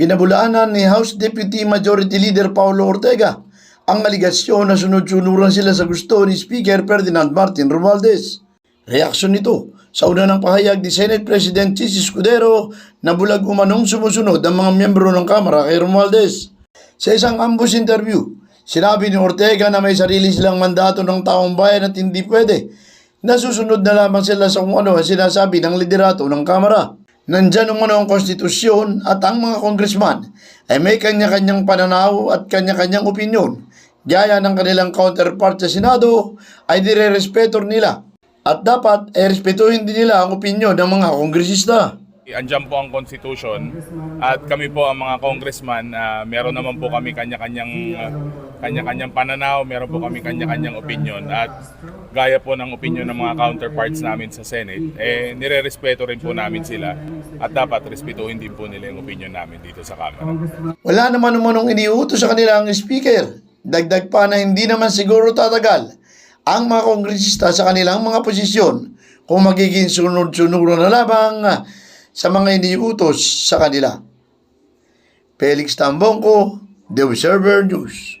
Pinabulaanan ni House Deputy Majority Leader Paulo Ortega ang aligasyon na sunod-sunuran sila sa gusto ni Speaker Ferdinand Martin Romualdez. Reaksyon nito sa una ng pahayag ni Senate President Chis Escudero na bulag umanong sumusunod ang mga miyembro ng Kamara kay Romualdez. Sa isang ambush interview, sinabi ni Ortega na may sarili silang mandato ng taong bayan at hindi pwede. Nasusunod na lamang sila sa kung ano ang sinasabi ng liderato ng Kamara. Nandyan umano ang konstitusyon at ang mga congressman ay may kanya-kanyang pananaw at kanya-kanyang opinyon. Gaya ng kanilang counterpart sa Senado ay dire-respeto nila at dapat ay respetuhin din nila ang opinyon ng mga kongresista. Andiyan po ang Constitution at kami po ang mga congressman, ah, meron naman po kami kanya-kanyang ah, kanya-kanyang pananaw, meron po kami kanya-kanyang opinion at gaya po ng opinion ng mga counterparts namin sa Senate, eh nire-respeto rin po namin sila at dapat respetuhin din po nila yung opinion namin dito sa Kamara. Wala naman umanong iniutos sa kanila ang speaker. Dagdag pa na hindi naman siguro tatagal ang mga kongresista sa kanilang mga posisyon kung magiging sunod-sunod na lamang sa mga iniutos sa kanila. Felix Tambongko, The Observer News.